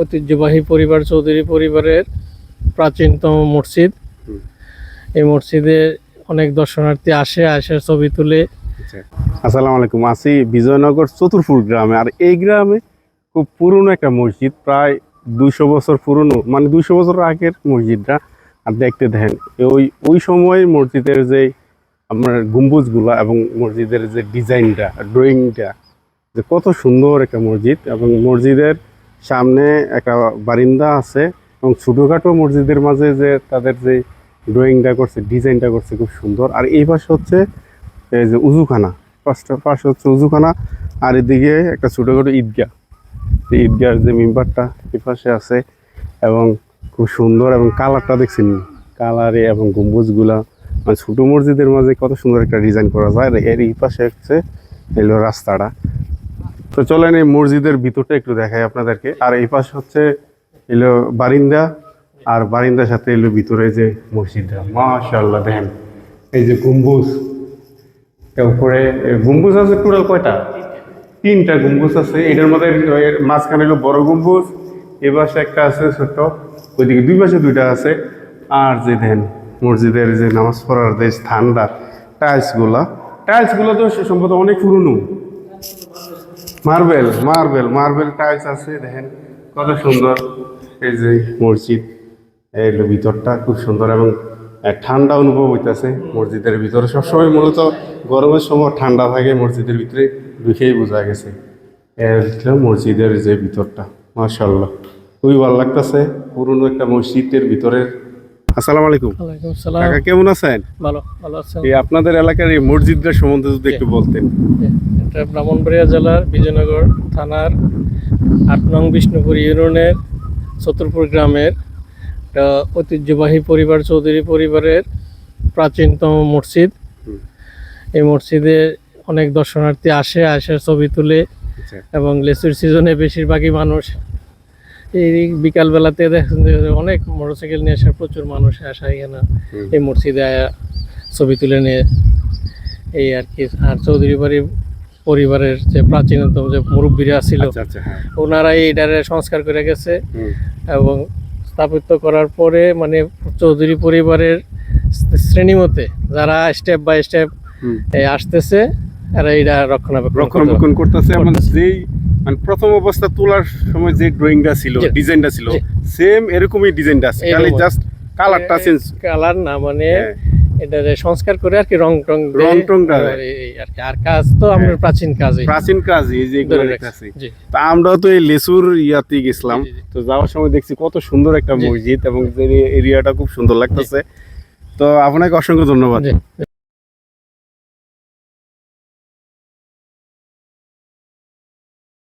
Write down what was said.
ঐতিহ্যবাহী পরিবার চৌধুরী পরিবারের প্রাচীনতম মসজিদ। এই মসজিদে অনেক দর্শনার্থী আসে আসে ছবি তুলে। আসসালামু আলাইকুম আছি বিজয়নগর চতুরপুর গ্রামে। আর এই গ্রামে খুব পুরনো একটা মসজিদ প্রায় দুইশো বছর পুরনো মানে দুইশো বছর আগের মসজিদটা। আর দেখতে দেখেন ওই ওই সময় মসজিদের যে আপনার গম্বুজগুলা এবং মসজিদের যে ডিজাইনটা ড্রয়িংটা যে কত সুন্দর একটা মসজিদ এবং মসজিদের সামনে একটা বারিন্দা আছে এবং ছোটোখাটো মসজিদের মাঝে যে তাদের যে ড্রয়িংটা করছে, ডিজাইনটা করছে খুব সুন্দর। আর এই পাশে হচ্ছে, এই যে উজুখানা পাঁচটা পাশে হচ্ছে উজুখানা, আর এদিকে একটা ছোটোখাটো ঈদগাহ। এই ঈদগার যে মেম্বারটা এই পাশে আছে এবং খুব সুন্দর এবং কালারটা দেখছেন কালারে এবং গম্বুজগুলা। মানে ছোটো মসজিদের মাঝে কত সুন্দর একটা ডিজাইন করা যায়। আর এর এই পাশে হচ্ছে এলো রাস্তাটা। তো চলেন এই মসজিদের ভিতরটা একটু দেখাই আপনাদেরকে। আর এই পাশে হচ্ছে এলো বারিন্দা, আর বারিন্দার সাথে এলো ভিতরে যে মসজিদটা। মাশাআল্লাহ, দেখেন, এই যে গম্বুজ। উপরে গম্বুজ আছে টোটাল কয়টা? তিনটা গম্বুজ আছে। এটার মধ্যে মাঝখানে হলো বড় গম্বুজ, এ পাশে একটা আছে ছোট্ট, ওইদিকে দুই পাশে দুইটা আছে। আর যে দেন মসজিদের যে নামাজ পড়ার যে স্থানটা, টাইলসগুলা। টাইলসগুলো তো সম্ভবত অনেক পুরনো। মার্বেল মার্বেল মার্বেল টাইলস আছে, দেখেন কত সুন্দর। এই যে মসজিদ হলো ভিতরটা খুব সুন্দর এবং ঠান্ডা অনুভব হইতেছে মসজিদের ভিতরে। সবসময় মূলত গরমের সময় ঠান্ডা থাকে, মসজিদের ভিতরে ঢুকেই বোঝা গেছে। মসজিদের যে ভিতরটা মার্শাল্লাহ খুবই ভালো লাগতেছে, পুরনো একটা মসজিদের ভিতরের আসসালামু আলাইকুম। কাকা কেমন আছেন? ভালো ভালো আছেন এই আপনাদের এলাকার এই মসজিদটা সম্বন্ধে যদি একটু বলতেন। এটা ব্রাহ্মণবাড়িয়া জেলার বিজয়নগর থানার আট নং বিষ্ণুপুর ইউনিয়নের চতুরপুর গ্রামের একটা ঐতিহ্যবাহী পরিবার চৌধুরী পরিবারের প্রাচীনতম মসজিদ। এই মসজিদে অনেক দর্শনার্থী আসে আসে ছবি তুলে আচ্ছা। এবং লেচুর সিজনে বেশিরভাগই মানুষ এই বিকালবেলাতে দেখেন যে অনেক মোটরসাইকেল নিয়ে আসে প্রচুর মানুষ আসে এখানে এই মসজিদে ছবি তুলে নিয়ে এই আর কি। আর চৌধুরী বাড়ি পরিবারের যে প্রাচীনতম যে মুরব্বীরা ছিল আচ্ছা আচ্ছা হ্যাঁ। ওনারা এইটারে সংস্কার করে গেছে। এবং স্থাপিত করার পরে মানে চৌধুরী পরিবারের শ্রেণি মতে যারা স্টেপ বাই স্টেপ আসতেছে এরা এইটা রক্ষণাবেক্ষণ রক্ষণাবেক্ষণ করতেছে। মানে যেই মানে প্রথম অবস্থা তোলার সময় যে ড্রয়িংটা ছিল ডিজাইনটা ছিল সেম এরকমই ডিজাইনটা আছে। খালি জাস্ট কালারটা চেঞ্জ কালার না মানে হ্যাঁ। এটা সংস্কার করে আর কি রং টং রং টংটা। আর আর কি। আর কাজ তো আমরা হ্যাঁ। প্রাচীন কাজই। প্রাচীন কাজ এই যে ধরে দেখতেছি। তা এই লেসুর ইয়াতে গেছিলাম। তো যাওয়ার সময় দেখছি কত সুন্দর একটা মসজিদ এবং এরিয়াটা খুব সুন্দর লাগতেছে। তো আপনাকে অসংখ্য ধন্যবাদ।